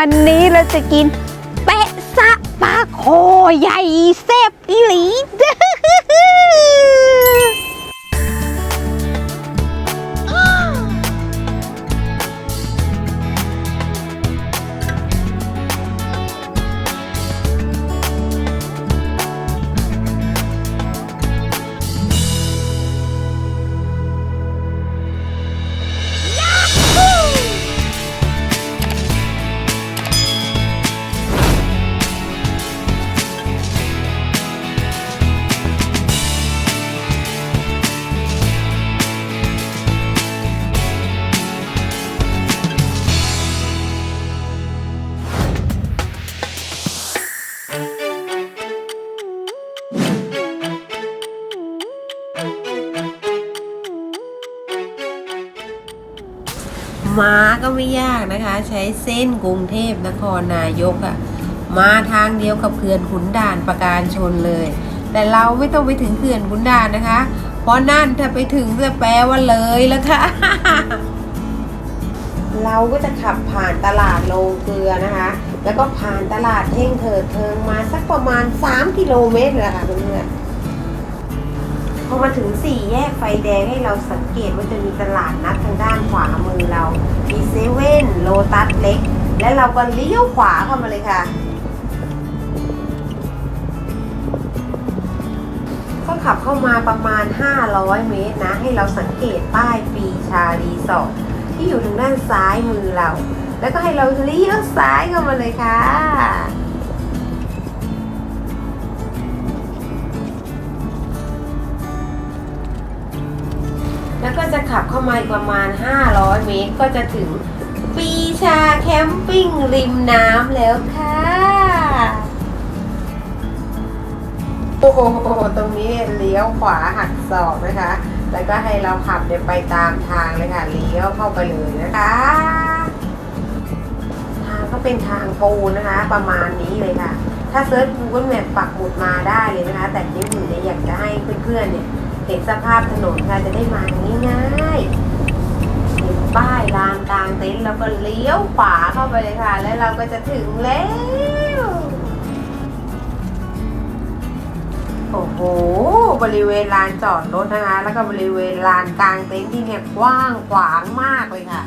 วันนี้เราจะกินเปะซะปลาโคใหญ่เซฟอีหลี มาก็ไม่ยากนะคะ ใช้เส้นกรุงเทพนครนายกอะมาทางเดียวกับเขื่อนขุนด่านประการชนเลย แต่เราไม่ต้องไปถึงเขื่อนขุนด่านนะคะ เพราะนั่นถ้าไปถึงจะแปลว่าเลยแล้วค่ะ เราก็จะขับผ่านตลาดโลงเกลือนะคะ แล้วก็ผ่านตลาดเท่งเถิดเทิงมาสักประมาณ 3 กิโลเมตรเลยค่ะเพื่อนๆ มาถึงสี่แยกไฟแดงให้เราสังเกตว่าจะมีตลาดนัดทางด้านขวามือเรา มีเซเว่นโลตัสเล็ก และเราก็เลี้ยวขวาเข้ามาเลยค่ะ ก็ขับเข้ามาประมาณ 500 เมตรนะ ให้เราสังเกตป้ายปีชารีสอร์ทที่อยู่ทางด้านซ้ายมือเรา แล้วก็ให้เราเลี้ยวซ้ายเข้ามาเลยค่ะ จะขับเข้ามาอีกประมาณ 500 เมตรก็จะถึงปีชาแคมปิ้งริมน้ำแล้วค่ะ โอ้โห ตรงนี้เลี้ยวขวาหักศอกนะคะ แล้วก็ให้เราขับเนี่ยไปตามทางเลยค่ะ เลี้ยวเข้าไปเลยนะคะ ทางก็เป็นทางปูนะคะ ประมาณนี้เลยค่ะ ถ้าเซิร์ช Google Map ปักหมุดมาได้เลยนะคะ แต่ที่หนึ่งเนี่ยอยากจะให้เพื่อนๆเนี่ย เห็นสภาพถนนค่ะจะได้มาง่ายๆเห็นป้ายลานกลางเต็นท์แล้วก็เลี้ยวขวาเข้าไปเลยค่ะ แล้วเราก็จะถึงแล้ว โอ้โห บริเวณลานจอดรถนะคะ แล้วก็บริเวณลานกลางเต็นท์ที่เนี่ยกว้างขวางมากเลยค่ะ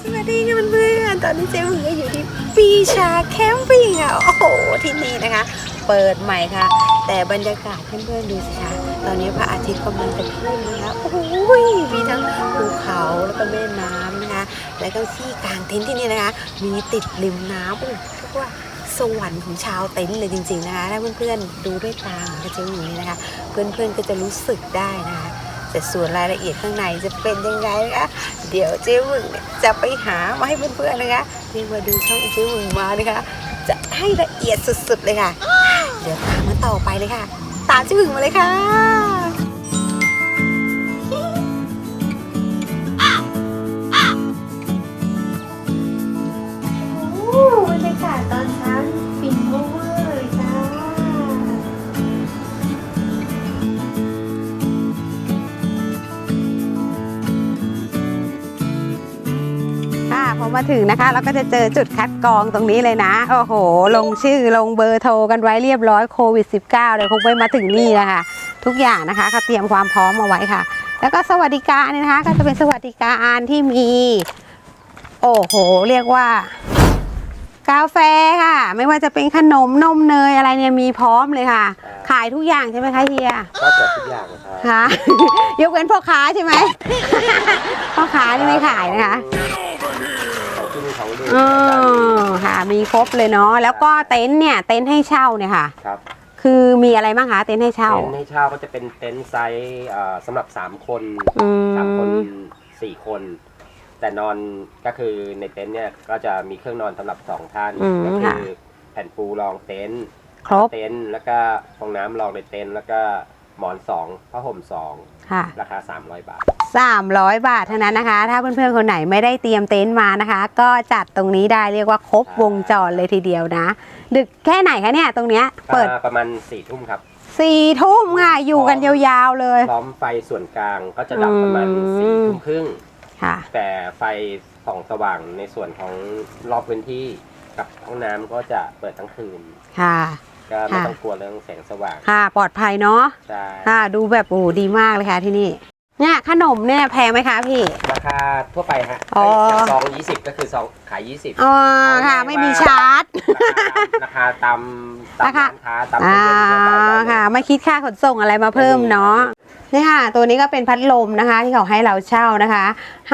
สวัสดีค่ะเพื่อนๆตอนนี้เจ๊หมึงก็อยู่ที่ปีชาแคมปิ้งค่ะ โอ้โห ที่นี่นะคะ เปิดใหม่ค่ะ แต่บรรยากาศเพื่อนๆดูสิคะตอนนี้พระอาทิตย์กำลังจะขึ้นนะคะโอ้โหมีทั้งภูเขาแล้วก็แม่น้ำนะคะ แล้วก็ที่กลางเต็นท์ที่นี่นะคะ มีติดริมน้ำโอ้เรียกว่าสวรรค์ของชาวเต็นท์เลยจริง ๆนะคะถ้าเพื่อนๆดูด้วยตาของเจ๊หมึงนี่นะคะ เพื่อนๆก็จะรู้สึกได้นะคะแต่ส่วนรายละเอียดข้างในจะเป็นยังไงนะคะเดี๋ยวเจ๊มึงจะไปหามาให้เพื่อนๆนะคะเรียกว่าดูช่องเจ๊มึงมานะคะจะให้ละเอียดสุดๆเลยค่ะ ดี๋ยวตามมาต่อไปเลยค่ะ ตามเจ๊หมึงมาเลยค่ะ มาถึงนะคะ เราก็จะเจอจุดคัดกรองตรงนี้เลยนะ โอ้โห ลงชื่อลงเบอร์โทรกันไว้เรียบร้อยโควิด -19 เลยคงไม่มาถึงนี่นะคะทุกอย่างนะคะเขาเตรียมความพร้อมเอาไว้ค่ะ แล้วก็สวัสดิการเนี่ยนะคะ ก็จะเป็นสวัสดิการที่มี โอ้โห เรียกว่ากาแฟค่ะ ไม่ว่าจะเป็นขนมนมเนยอะไรเนี่ยมีพร้อมเลยค่ะ ขายทุกอย่างใช่ไหมคะเฮียก็เกิดทุกอย่างนะครับค่ะ ยกเว้นพ่อค้าใช่ไหมพ่อค้านี่ไม่ขายนะคะ เออค่ะ มีครบเลยเนาะแล้วก็เต็นท์เนี่ยเต็นท์ให้เช่าเนี่ยค่ะ ครับคือมีอะไรบ้างคะเต็นท์ให้เช่า เต็นท์ให้เช่าก็จะเป็นเต็นท์ไซส์เอ่อสำหรับ3คนอืสามคนมสี่คน แต่นอนก็คือในเต็นท์เนี่ยก็จะมีเครื่องนอนสำหรับสองท่านอืมก็ค่ะ คือแผ่นปูรองเต็นท์ครบเต็นท์แล้วก็ห้องน้ำรองในเต็นท์แล้วก็หมอนสองผ้าห่มสองค่ะ ราคา 300 บาท 300 บาทเท่านั้นนะคะ ถ้าเพื่อนๆคนไหนไม่ได้เตรียมเต็นท์มานะคะ ก็จัดตรงนี้ได้เรียกว่าครบวงจรเลยทีเดียวนะ ดึกแค่ไหนคะเนี่ยตรงเนี้ยเปิดอ่าประมาณสี่ทุ่มครับสี่ทุ่มค่ะอยู่กันยาวๆเลยพร้อมไฟส่วนกลางก็จะดับประมาณอืมสี่ทุ่มครึ่งค่ะ แต่ไฟส่องสว่างในส่วนของรอบพื้นที่กับห้องน้ำก็จะเปิดทั้งคืนค่ะก็ไม่ค่ะต้องกลัวเรื่องแสงสว่าง ค่ะ ปลอดภัยเนาะ ใช่ ค่ะ ดูแบบโอ้โหดีมากเลยค่ะที่นี่ เนี่ยขนมเนี่ยแพงไหมคะพี่ ราคาทั่วไปฮะอ๋อซองยี่สิบก็คือซองขายยี่สิบ อ๋อค่ะ ไม่มีชาร์จ ราคาตามตามราคา ร้านค้าตามอ่าเซเว่นทั่วไปได้เลยค่ะ ไม่คิดค่าขนส่งอะไรมาเพิ่มเนาะนี่ค่ะ ตัวนี้ก็เป็นพัดลมนะคะ ที่เขาให้เราเช่านะคะ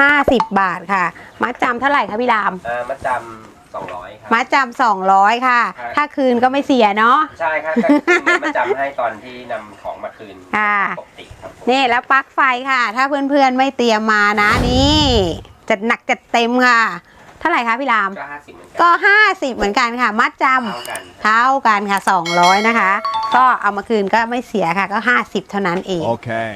50 บาทค่ะ มัดจำเท่าไหร่คะพี่ดาม อ่ามาจำ สองร้อยครับ มัดจำ200ค่ะ ครับ ถ้าคืนก็ไม่เสียเนาะ ใช่ครับก็คือมีมาจำให้ตอนที่นำของมาคืนค่ะ ปกติครับผมนี่แล้วปลั๊กไฟค่ะ ถ้าเพื่อนๆไม่เตรียมมานะนี่ จัดหนักจัดเต็มค่ะ เท่าไหร่คะพี่ราม ก็ห้าสิบเหมือนกันก็ 50 เหมือนกันค่ะ มัดจำ เท่ากันเท่ากันค่ะ 200 นะคะ ก็เอามาคืนก็ไม่เสียค่ะก็ 50 เท่านั้นเอง Okay.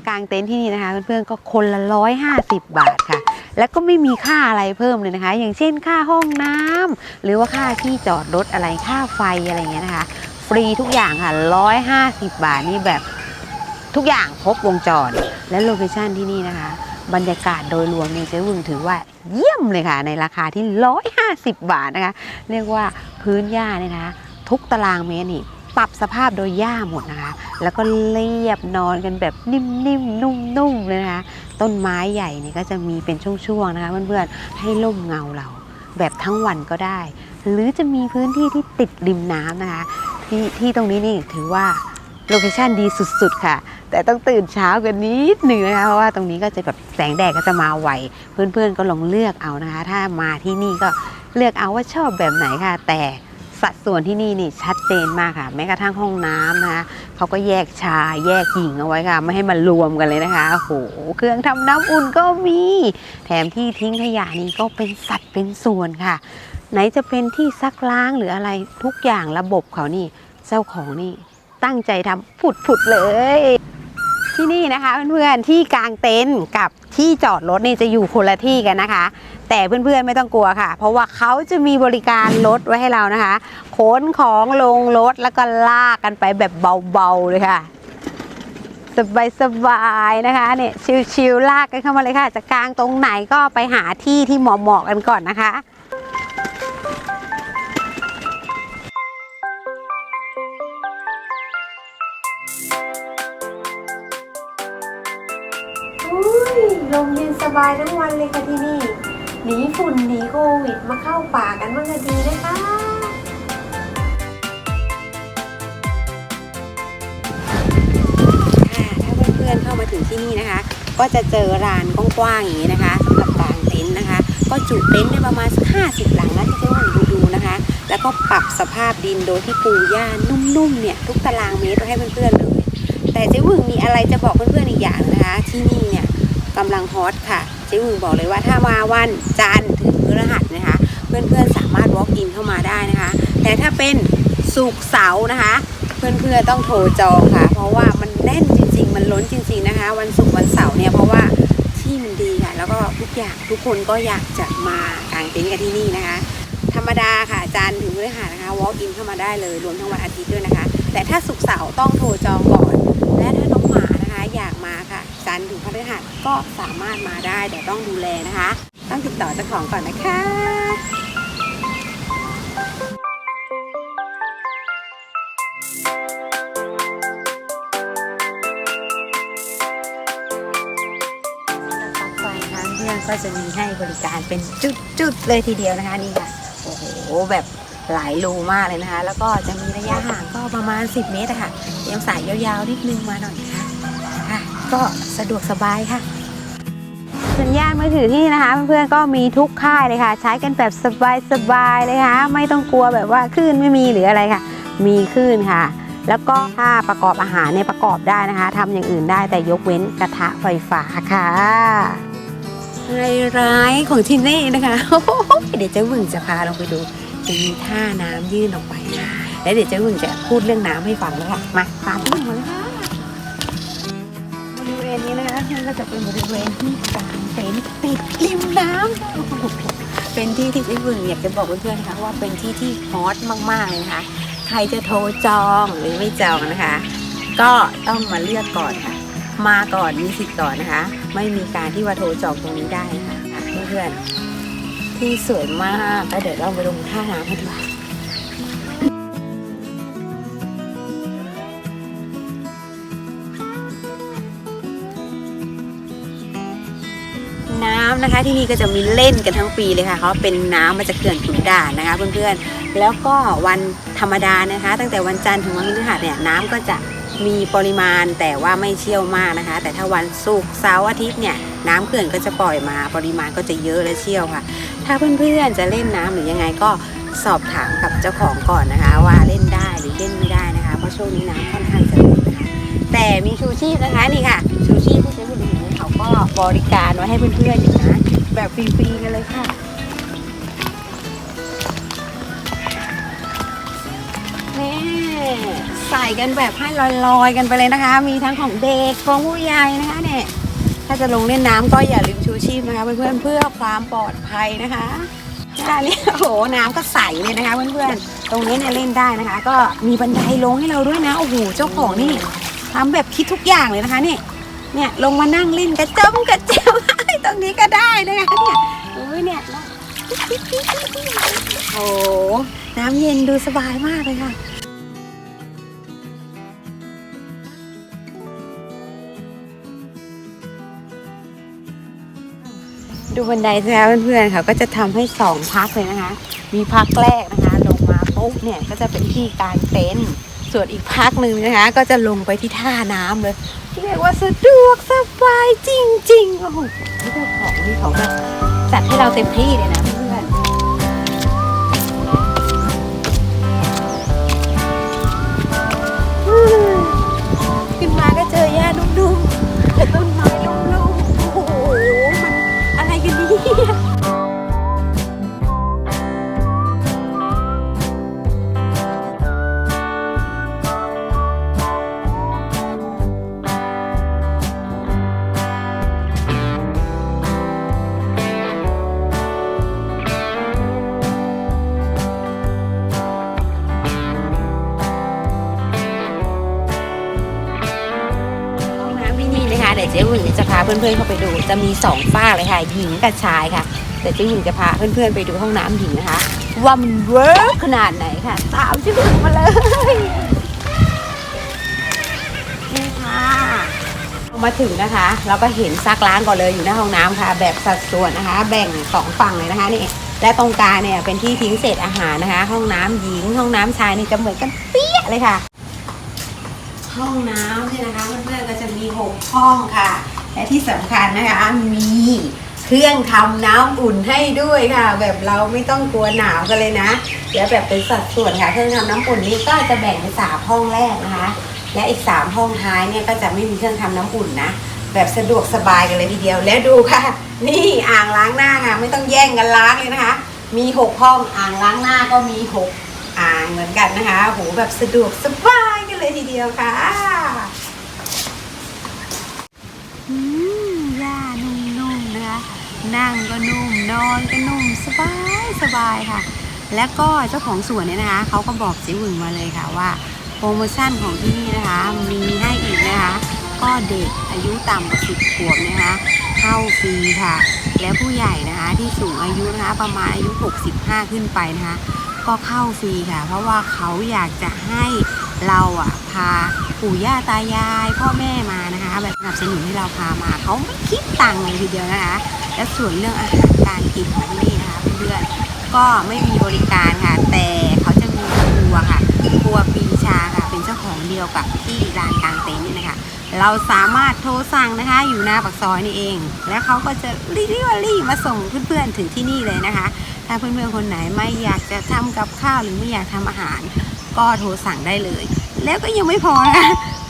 ากางเต็นท์ที่นี่นะคะเพื่อนๆก็คนละ150บาทค่ะ แล้วก็ไม่มีค่าอะไรเพิ่มเลยนะคะ อย่างเช่นค่าห้องน้ำหรือว่าค่าที่จอดรถอะไรค่าไฟอะไรเงี้ยนะคะ ฟรีทุกอย่างค่ะ150บาทนี่แบบทุกอย่างครบวงจร และโลเคชั่นที่นี่นะคะ บรรยากาศโดยรวมเนี่ยเจ๊วึงถือว่าเยี่ยมเลยค่ะ ในราคาที่ 150 บาทนะคะ เรียกว่าพื้นหญ้าเนี่ยนะคะ ทุกตารางเมตรนี่ ปรับสภาพโดยหญ้าหมดนะคะ แล้วก็เรียบนอนกันแบบนิ่มๆนุ่มๆเลยนะคะต้นไม้ใหญ่เนี่ยก็จะมีเป็นช่วงๆนะคะเพื่อนๆให้ร่มเงาเรา แบบทั้งวันก็ได้ หรือจะมีพื้นที่ที่ติดริมน้ำนะคะที่ที่ตรงนี้นี่ถือว่าโลเคชั่นดีสุดๆ ค่ะ แต่ต้องตื่นเช้ากันนิดหนึ่งนะคะเพราะว่าตรงนี้ก็จะแบบแสงแดดก็จะมาไวเพื่อนๆก็ลองเลือกเอานะคะ ถ้ามาที่นี่ก็เลือกเอาว่าชอบแบบไหนค่ะ แต่ สัดส่วนที่นี่นี่ชัดเจนมากค่ะ แม้กระทั่งห้องน้ำนะคะเขาก็แยกชายแยกหญิงเอาไว้ค่ะ ไม่ให้มันรวมกันเลยนะคะโอ้โหเครื่องทำน้ำอุ่นก็มี แถมที่ทิ้งขยะนี่ก็เป็นสัดเป็นส่วนค่ะ ไหนจะเป็นที่ซักล้างหรืออะไรทุกอย่างระบบเขานี่ เจ้าของนี่ตั้งใจทำผุดๆเลย ที่นี่นะคะเพื่อนๆที่กลางเต็นท์กับที่จอดรถนี่จะอยู่คนละที่กันนะคะ แต่เพื่อนๆไม่ต้องกลัวค่ะ เพราะว่าเขาจะมีบริการรถไว้ให้เรานะคะขนของลงรถแล้วก็ลากกันไปแบบเบาๆเลยค่ะ สบายๆนะคะเนี่ยชิวๆลากกันเข้ามาเลยค่ะ จะกลางตรงไหนก็ไปหาที่ที่เหมาะๆกันก่อนนะคะ ลมเย็นสบายทั้งวันเลยค่ะที่นี่หนีฝุ่นหนีโควิดมาเข้าป่ากันบ้างก็ดีนะคะถ้าเพื่อนๆเข้ามาถึงที่นี่นะคะ ก็จะเจอร้านกว้างๆอย่างนี้นะคะสำหรับกางเต็นท์นะคะ ก็จุเต็นท์ได้ประมาณสักห้าสิบหลังนะที่เจ๊หงดูดูๆนะคะ แล้วก็ปรับสภาพดินโดยที่ปูหญ้านุ่มๆเนี่ยทุกตารางเมตรไว้ให้เพื่อนๆเลย แต่เจ๊วึงมีอะไรจะบอกเพื่อนๆอีกอย่างนะคะ ที่นี่เนี่ย กำลังฮอตค่ะเจ๊วึงบอกเลยว่าถ้ามาวันจันทร์ถึงพฤหัสนะคะ เพื่อนๆสามารถ walk in เข้ามาได้นะคะ แต่ถ้าเป็นสุกเสาร์นะคะ เพื่อนๆต้องโทรจองค่ะ เพราะว่ามันแน่นจริง ๆ มันล้นจริง ๆนะคะ วันศุกร์วันเสาร์เนี่ยเพราะว่าที่มันดีค่ะ แล้วก็ทุกอย่างทุกคนก็อยากจะมากางเต็นท์กันที่นี่นะคะ ธรรมดาค่ะจันทร์ถึงพฤหัสนะคะ walk in เข้ามาได้เลยรวมทั้งวันอาทิตย์ด้วยนะคะ แต่ถ้าศุกเสาร์ต้องโทรจองก่อน และถ้าน้องหมานะคะอยากมาค่ะ จันทร์ถึงพฤหัสก็สามารถมาได้แต่ต้องดูแลนะคะ ต้องติดต่อเจ้าของก่อนนะคะกไฟนะคะเพื่อนก็จะมีให้บริการเป็นจุดๆเลยทีเดียวนะคะนี่ค่ะโอ้โหแบบหลายรูมากเลยนะคะ แล้วก็จะมีระยะห่างก็ประมาณ 10 เมตรอะค่ะเตรียมสายยาวๆนิดนึงมาหน่อยค่ะ ก็สะดวกสบายค่ะ สัญญาณมือถือที่นี่นะคะ เพื่อนๆก็มีทุกค่ายเลยค่ะ ใช้กันแบบสบายๆเลยค่ะ ไม่ต้องกลัวแบบว่าคลื่นไม่มีหรืออะไรค่ะ มีคลื่นค่ะ แล้วก็ถ้าประกอบอาหารเนี่ยประกอบได้นะคะทำอย่างอื่นได้แต่ยกเว้นกระทะไฟฟ้าค่ะไฮร้ายของที่นี่นะคะโอ้โหเดี๋ยวเจ้าหวึงจะพาลงไปดูจะมีท่าน้ำยื่นออกไปนะแล้วเดี๋ยวเจ้าหวึงจะพูดเรื่องน้ำให้ฟังแล้วค่ะมาตามพี่หวึงมาเลยค่ะบริเวณ นี้นะคะด้านข้างก็จะเป็นบริเวณที่กางเต็นท์ติดริมน้ำเป็นที่ที่เจ๊บึงอยากจะบอกเพื่อนๆนะคะว่าเป็นที่ที่ฮอตมากๆเลยนะคะใครจะโทรจองหรือไม่จองนะคะ ก็ต้องมาเลือกก่อนค่ะ มาก่อนมีสิทธิ์ก่อนนะคะ ไม่มีการที่ว่าโทรจองตรงนี้ได้ค่ะอะเพื่อนๆที่สวยมากแล้วเดี๋ยวเราไปลงท่าน้ำกันดีกว่า นะคะ ที่นี่ก็จะมีเล่นกันทั้งปีเลยค่ะเขาเป็นน้ำมาจากเขื่อนขุนด่านนะคะเพื่อนๆแล้วก็วันธรรมดานะคะ ตั้งแต่วันจันทร์ถึงวันพฤหัสเนี่ยน้ำก็จะมีปริมาณแต่ว่าไม่เชี่ยวมากนะคะ แต่ถ้าวันศุกร์เสาร์อาทิตย์เนี่ยน้ำเขื่อนก็จะปล่อยมาปริมาณก็จะเยอะและเชี่ยวค่ะ ถ้าเพื่อนๆจะเล่นน้ำหรือยังไงก็สอบถามกับเจ้าของก่อนนะคะ ว่าเล่นได้หรือเล่นไม่ได้นะคะเพราะช่วงนี้น้ำค่อนข้างจะลึกนะคะแต่มีชูชีพนะคะนี่ค่ะชูชีพที่ใช้ผู้หญิงเขา ก็บริการไว้ให้เพื่อนๆอยู่นะ แบบฟรีๆกันเลยค่ะนี่ใส่กันแบบให้ลอยๆกันไปเลยนะคะ มีทั้งของเด็กของผู้ใหญ่นะคะเนี่ยถ้าจะลงเล่นน้ำก็อย่าลืมชูชีพนะคะเพื่อนๆเพื่อความปลอดภัยนะคะอันนี้โอ้โหน้ำก็ใสเลยนะคะเพื่อนๆตรงนี้เนี่ยเล่นได้นะคะ ก็มีบันไดลงให้เราด้วยนะโอ้โหเจ้าของนี่ทำแบบคิดทุกอย่างเลยนะคะนี่ เนี่ยลงมานั่งเล่นกระจ้ำกระเจ้าตรงนี้ก็ได้นะคะเนี่ยโอ้ยเนี่ยโอ้น้ำเย็นดูสบายมากเลยค่ะดูบันไดสิคะเพื่อนๆค่ะก็จะทำให้สองพักเลยนะคะ มีพักแรกนะคะลงมาปุ๊บเนี่ยก็จะเป็นที่กางเต็นท์ส่วนอีกพักหนึ่งนะคะ ก็จะลงไปที่ท่าน้ำเลย รียกว่าสะดวกสบายจริงๆ โอ้โหนี่เจ้าของนี่เขาแบบจัดให้เราเต็มที่เลยนะ พาเพื่อนๆเข้าไปดู จะมีสองฝ้าเลยค่ะหญิงกับชายค่ะ แต่เจ๊หวึงจะพาเพื่อนๆไปดูห้องน้ำหญิงนะคะ ว่ามันเวิร์กขนาดไหนค่ะ ตามเจ๊หวึงมาเลยนี่ค่ะมาถึงนะคะ เราก็เห็นซักล้างก่อนเลยอยู่หน้าห้องน้ำค่ะ แบบสัดส่วนนะคะ แบ่งสองฝั่งเลยนะคะนี่และตรงกลางเนี่ยเป็นที่ทิ้งเศษอาหารนะคะ ห้องน้ำหญิง ห้องน้ำชายนี่จะเหมือนกันเปี้ยเลยค่ะ ห้องน้ำเนี่ยนะคะเพื่อนๆก็จะมีหกห้องค่ะ และที่สำคัญนะคะมีเครื่องทำน้ำอุ่นให้ด้วยค่ะ แบบเราไม่ต้องกลัวหนาวกันเลยนะเดี๋ยวแบบเป็นสัดส่วนค่ะ เครื่องทำน้ำอุ่นนี้ก็จะแบ่งเป็นสามห้องแรกนะคะ และอีกสามห้องท้ายเนี่ยก็จะไม่มีเครื่องทำน้ำอุ่นนะแบบสะดวกสบายกันเลยทีเดียวและดูค่ะ นี่อ่างล้างหน้าค่ะ ไม่ต้องแย่งกันล้างเลยนะคะ มีหกห้องอ่างล้างหน้าก็มีหกอ่างเหมือนกันนะคะโหแบบสะดวกสบายกันเลยทีเดียวค่ะอืมหญ้านุ่มๆนะคะ นั่งก็นุ่มนอนก็นุ่มสบายสบายค่ะ และก็เจ้าของสวนเนี่ยนะคะเขาก็บอกเจ๊หวึงมาเลยค่ะว่า โปรโมชั่นของที่นี่นะคะ มีให้อีกนะคะ ก็เด็กอายุต่ำกว่า10ขวบนะคะเข้าฟรีค่ะ และผู้ใหญ่นะคะที่สูงอายุนะคะประมาณอายุ 65 ขึ้นไปนะคะ ก็เข้าฟรีค่ะ เพราะว่าเขาอยากจะให้เราอะพาปู่ย่าตายาย พ่อแม่มานะคะ แบบสนับสนุนให้เราพามาเขาไม่คิดตังค์เลยทีเดียวนะคะ และส่วนเรื่องอาหารการกินของที่นี่นะคะเพื่อนๆก็ไม่มีบริการค่ะ แต่เขาจะมีครัวค่ะครัวปีชาค่ะ เป็นเจ้าของเดียวกับที่ร้านกลางเต็นท์นี่นะคะเราสามารถโทรสั่งนะคะ อยู่หน้าปากซอยนี่เอง แล้วเขาก็จะรีบรีบมาส่งเพื่อนๆถึงที่นี่เลยนะคะ ถ้าเพื่อนๆคนไหนไม่อยากจะทำกับข้าวหรือไม่อยากทำอาหาร ก็โทรสั่งได้เลย แล้วก็ยังไม่พอนะ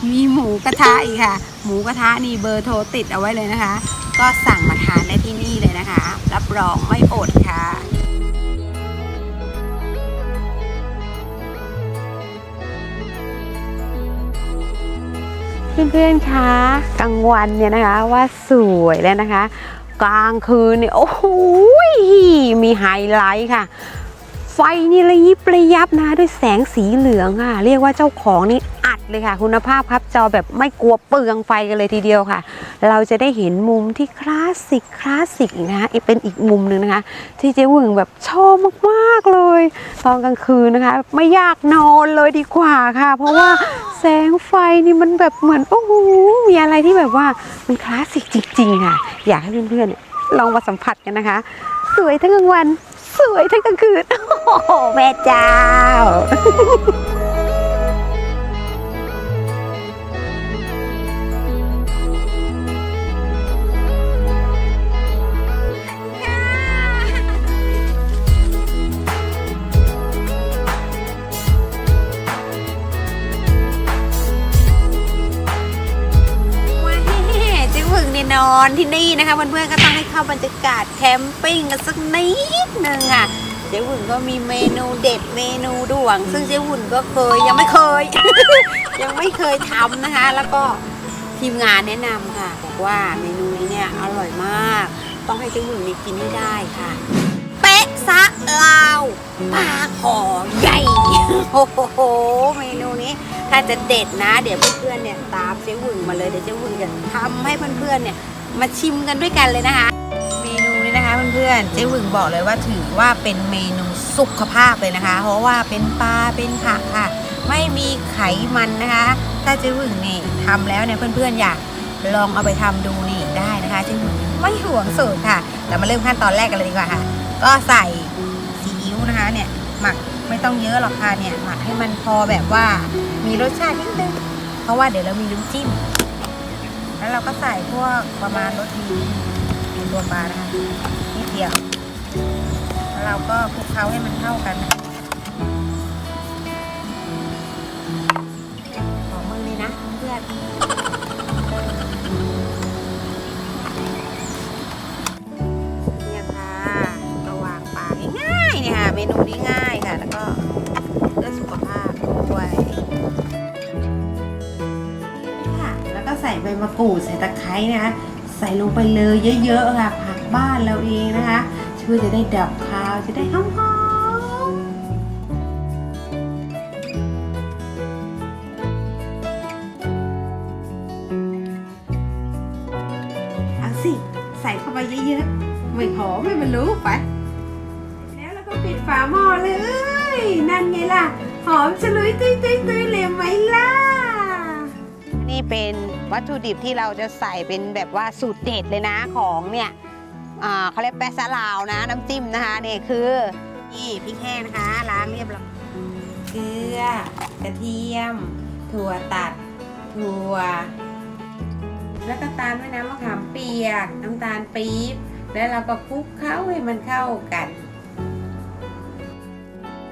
มีหมูกระทะอีกค่ะ หมูกระทะนี่เบอร์โทรติดเอาไว้เลยนะคะ ก็สั่งมาทานได้ที่นี่เลยนะคะ รับรองไม่อดค่ะเพื่อนๆคะกลางวันเนี่ยนะคะว่าสวยแล้วนะคะ กลางคืนเนี่ยโอ้โหมีไฮไลท์ค่ะ ไฟนี่ระยิบระยับนะด้วยแสงสีเหลืองค่ะ เรียกว่าเจ้าของนี่ เลยค่ะ คุณภาพครับจอแบบไม่กลัวเปลืองไฟกันเลยทีเดียวค่ะ เราจะได้เห็นมุมที่คลาสสิกคลาสสิกนะคะเป็นอีกมุมหนึ่งนะคะ ที่เจ๊หวึงแบบชอบมากๆเลย ตอนกลางคืนนะคะ ไม่อยากนอนเลยดีกว่าค่ะ เพราะว่าแสงไฟนี่มันแบบเหมือนโอ้โหมีอะไรที่แบบว่ามันคลาสสิกจริงๆค่ะ อยากให้เพื่อนๆลองมาสัมผัสกันนะคะ สวยทั้งกลางวัน สวยทั้งกลางคืนโอ้โหแม่เจ้า นอนที่นี่นะคะเพื่อนๆก็ต้องให้เข้าบรรยากาศแคมปิ้งกันสักนิดนึงอะเจ๊หุ่นก็มีเมนูเด็ดเมนูด่วง ซึ่งเจ๊หุ่นก็เคยยังไม่เคย ยังไม่เคยทำนะคะ แล้วก็ทีมงานแนะนำค่ะ บอกว่าเมนูนี้เนี่ยอร่อยมาก ต้องให้เจ๊หุ่นมีกินให้ได้ค่ะะซะลาวปลาขอใหญ่ โอ้โห เมนูนี้ ถ้าจะเด็ดนะ เดี๋ยวเพื่อนๆเนี่ยตามเจ๊หึงมาเลยเดี๋ยวเจ๊หึงจะทำให้เพื่อนๆเนี่ยมาชิมกันด้วยกันเลยนะคะ เมนูนี้นะคะเพื่อนๆเจ๊หึงบอกเลยว่าถือว่าเป็นเมนูสุขภาพเลยนะคะ เพราะว่าเป็นปลาเป็นผักค่ะ ไม่มีไขมันนะคะ ถ้าเจ๊หึงนี่ทำแล้วเนี่ยเพื่อนๆอยากลองเอาไปทำดูนี่ได้นะคะเจ๊หึงไม่ห่วงสูตรค่ะ เรามาเริ่มขั้นตอนแรกกันเลยดีกว่าค่ะ ก็ใส่ซีอิ๊วนะคะเนี่ยหมักไม่ต้องเยอะหรอกค่ะเนี่ยหมักให้มันพอแบบว่ามีรสชาตินิดนึงเพราะว่าเดี๋ยวเรามีน้ำจิ้ม แล้วเราก็ใส่พวกประมาณรสดีในตัวปลานะคะนิดเดียวแล้วเราก็คลุกเคล้าให้มันเข้ากันนะขอมือเลยนะเพื่อน มนูนี้ง่ายค่ะ แล้วก็เพื่อสุขภาพด้วยค่ะ แล้วก็ใส่ใบมะกรูดใส่ตะไคร้นะคะ ใส่ลงไปเลยเยอะๆค่ะ ผักบ้านเราเองนะคะ ช่วยจะได้ดับคาวจะได้หอมๆเอาสิ ใส่เข้าไปเยอะๆ ไม่หอมไม่มันรู้ไป ก็ปิดฝาหม้อเลย นั่นไงล่ะ หอมฉลุยตุ้ยตุ้ยตุ้ยเลยไหมล่ะ นี่เป็นวัตถุดิบที่เราจะใส่เป็นแบบว่าสูตรเด็ดเลยนะของเนี่ยอ่าเขาเรียกแปะซาลาวนะ น้ำจิ้มนะคะนี่คือนี่พริกแห้งนะคะ ล้างเรียบร้อยเกลือ กระเทียม ถั่วตัด ถั่ว แล้วก็ตามด้วยน้ำมะขามเปียก น้ำตาลปี๊บ แล้วเราก็คลุกเข้าให้มันเข้ากัน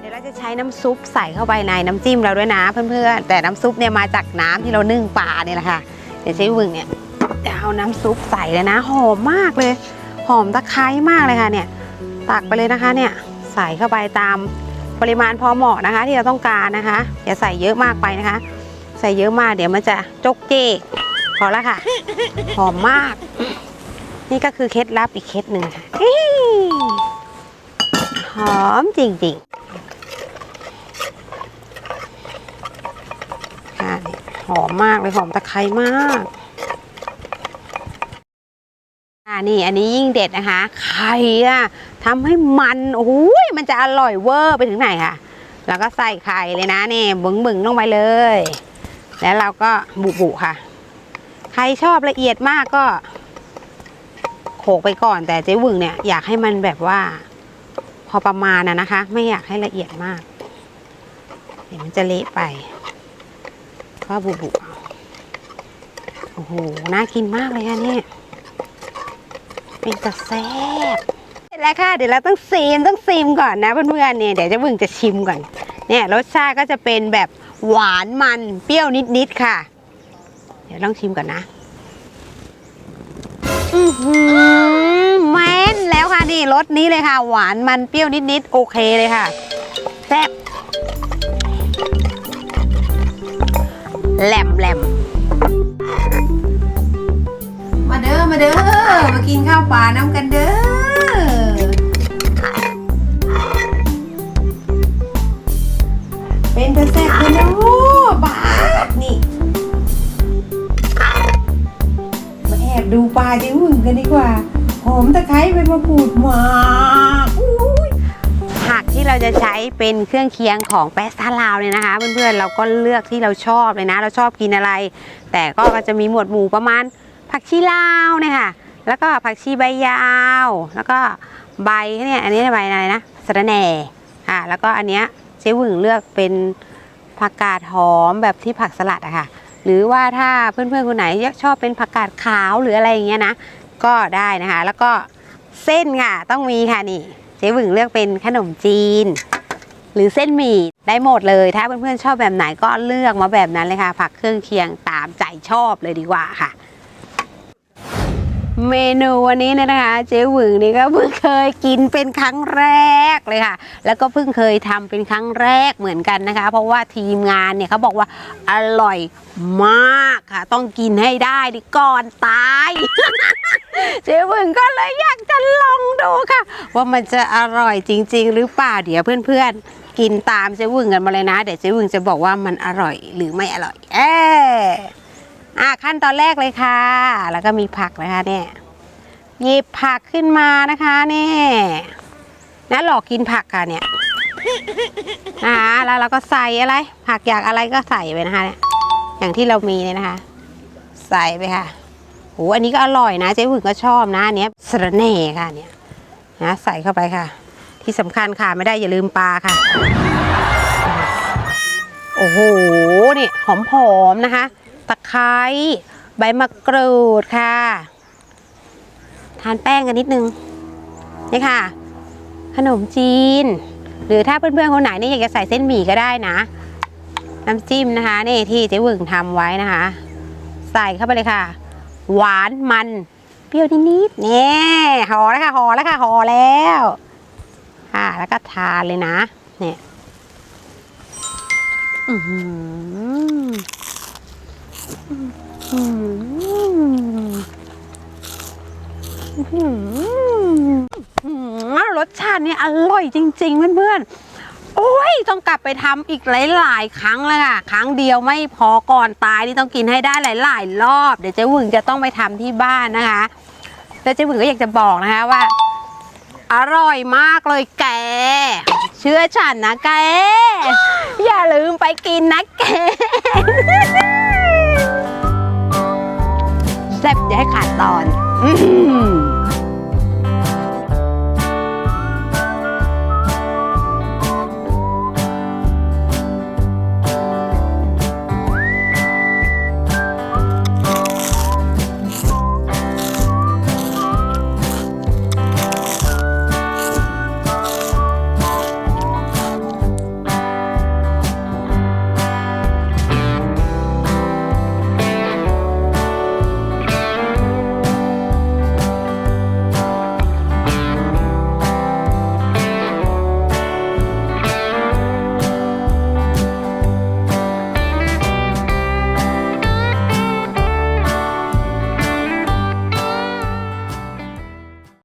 ดี๋ยวเราจะใช้น้ำซุปใส่เข้าไปในน้ำจิ้มเราด้วยนะเพื่อนๆแต่น้ำซุปเนี่ยมาจากน้ำที่เรานึ่งปลาเนี่ยแหละค่ะเดี๋ยวใช้วึงเนี่ยจะเอาน้ำซุปใส่เลยนะ หอมมากเลย หอมตะไคร้มากเลยค่ะเนี่ยตักไปเลยนะคะเนี่ยใส่เข้าไปตามปริมาณพอเหมาะนะคะ ที่เราต้องการนะคะ อย่าใส่เยอะมากไปนะคะ ใส่เยอะมากเดี๋ยวมันจะจกเจกพอแล้วค่ะ หอมมาก นี่ก็คือเคล็ดลับอีกเคล็ดหนึ่งค่ะหอมจริงๆค่ะนี่ หอมมากเลยหอมตะไคร้มากอ่านี่อันนี้ยิ่งเด็ดนะคะ ไข่อะทำให้มันโอ้โหยมันจะอร่อยเวอร์ไปถึงไหนค่ะ แล้วก็ใส่ไข่เลยนะนี่บึงบึงลงไปเลย แล้วเราก็บุบุๆค่ะ ใครชอบละเอียดมากก็โขลกไปก่อนแต่เจ๊วึงเนี่ยอยากให้มันแบบว่า พอประมาณนะนะคะ ไม่อยากให้ละเอียดมาก เดี๋ยวมันจะเละไป ก็บุบุโอ้โห น่ากินมากเลยค่ะเนี่ย เป็นกระแซบเสร็จแล้วค่ะ เดี๋ยวเราต้องซีมต้องซีมก่อนนะเพื่อนๆเนี่ย เดี๋ยวเจะบึงจะชิมก่อน เนี่ยรสชาติก็จะเป็นแบบหวานมันเปรี้ยวนิดๆค่ะ เดี๋ยวลองชิมก่อนนะ อือหือแม่นแล้วค่ะนี่รสนี้เลยค่ะ หวานมันเปรี้ยวนิดๆโอเคเลยค่ะแซ่บ แหลมแหลมมาเด้อมาเด้อมากินข้าวปลาน้ำกันเด้อเป็นเตเซ็เลยนะลูกปลานี่มาแอบดูปลาดิหุ่นกันดีกว่าหอมตะไคร้เป็นมะกรูดมา เราจะใช้เป็นเครื่องเคียงของแปะซาลาวเนี่ยนะคะเพื่อนๆเราก็เลือกที่เราชอบเลยนะ เราชอบกินอะไร แต่ก็จะมีหมวดหมู่ประมาณ ผักชีลาวเนี่ยค่ะแล้วก็ผักชีใบยาว แล้วก็ใบเนี่ยอันนี้ใบอะไรนะสะระแหน่ค่ะ แล้วก็อันเนี้ยเจ๊หวึงเลือกเป็นผักกาดหอมแบบที่ผักสลัดอะค่ะ หรือว่าถ้าเพื่อนๆคนไหนชอบเป็นผักกาดขาวหรืออะไรอย่างเงี้ยนะก็ได้นะคะ แล้วก็เส้นค่ะต้องมีค่ะนี่ เจ๊หวึงเลือกเป็นขนมจีน หรือเส้นหมี่ได้หมดเลย ถ้าเพื่อนๆชอบแบบไหนก็เลือกมาแบบนั้นเลยค่ะ ผักเครื่องเคียงตามใจชอบเลยดีกว่าค่ะ เมนูวันนี้เนี่ยนะคะ เจ๊หวึงนี่ก็เพิ่งเคยกินเป็นครั้งแรกเลยค่ะ แล้วก็เพิ่งเคยทำเป็นครั้งแรกเหมือนกันนะคะ เพราะว่าทีมงานเนี่ยเขาบอกว่าอร่อยมากค่ะ ต้องกินให้ได้ดิก่อนตาย เจ๊หวึงก็เลยอยากจะลองดูค่ะ ว่ามันจะอร่อยจริง ๆ หรือเปล่าเดี๋ยวเพื่อนๆ กินตามเจ๊หวึงกันมาเลยนะ เดี๋ยวเจ๊หวึงจะบอกว่ามันอร่อยหรือไม่อร่อย เอ อะขั้นตอนแรกเลยค่ะ แล้วก็มีผักนะคะเนี่ยหยิบผักขึ้นมานะคะเนี่นะหลอกกินผักค่ะเนี่ยนะคะแล้วเราก็ใส่อะไร ผักอยากอะไรก็ใส่ไปนะคะเนี่ยอย่างที่เรามีเนี่ยนะคะ ใส่ไปค่ะโอ้อันนี้ก็อร่อยนะเจ๊หวึงก็ชอบนะอันเนี้ยสะระแหน่ค่ะเนี่ยนะใส่เข้าไปค่ะ ที่สำคัญค่ะไม่ได้อย่าลืมปลาค่ะ โอ้โหนี่หอมๆนะคะ ตะไคร้ใบมะกรูดค่ะ ทานแป้งกันนิดนึงนี่ค่ะ ขนมจีน หรือถ้าเพื่อนๆคนไหนนี่อยากจะใส่เส้นหมี่ก็ได้นะน้ำจิ้มนะคะนี่ที่เจ๊หวึงทำไว้นะคะ ใส่เข้าไปเลยค่ะ หวานมันเปรี้ยวนิดๆเนี่ยห่อแล้วค่ะห่อแล้วค่ะห่อแล้วค่ะแล้วก็ทานเลยนะ เนี่ย อือหืออื้อหืออื้อหืออื้อหือ รสชาตินี่อร่อยจริง ๆ เพื่อนๆ โอ้ย ต้องกลับไปทำอีกหลาย ๆ ครั้งเลยค่ะ ครั้งเดียวไม่พอก่อนตายนี่ต้องกินให้ได้หลาย ๆ รอบ เดี๋ยวเจ๊หวึงจะต้องไปทำที่บ้านนะคะ แล้วเจ๊หวึงก็อยากจะบอกนะคะว่า อร่อยมากเลยแก เชื่อฉันนะแก อย่าลืมไปกินนะแก แซ่บอย่าให้ขาดตอน อือ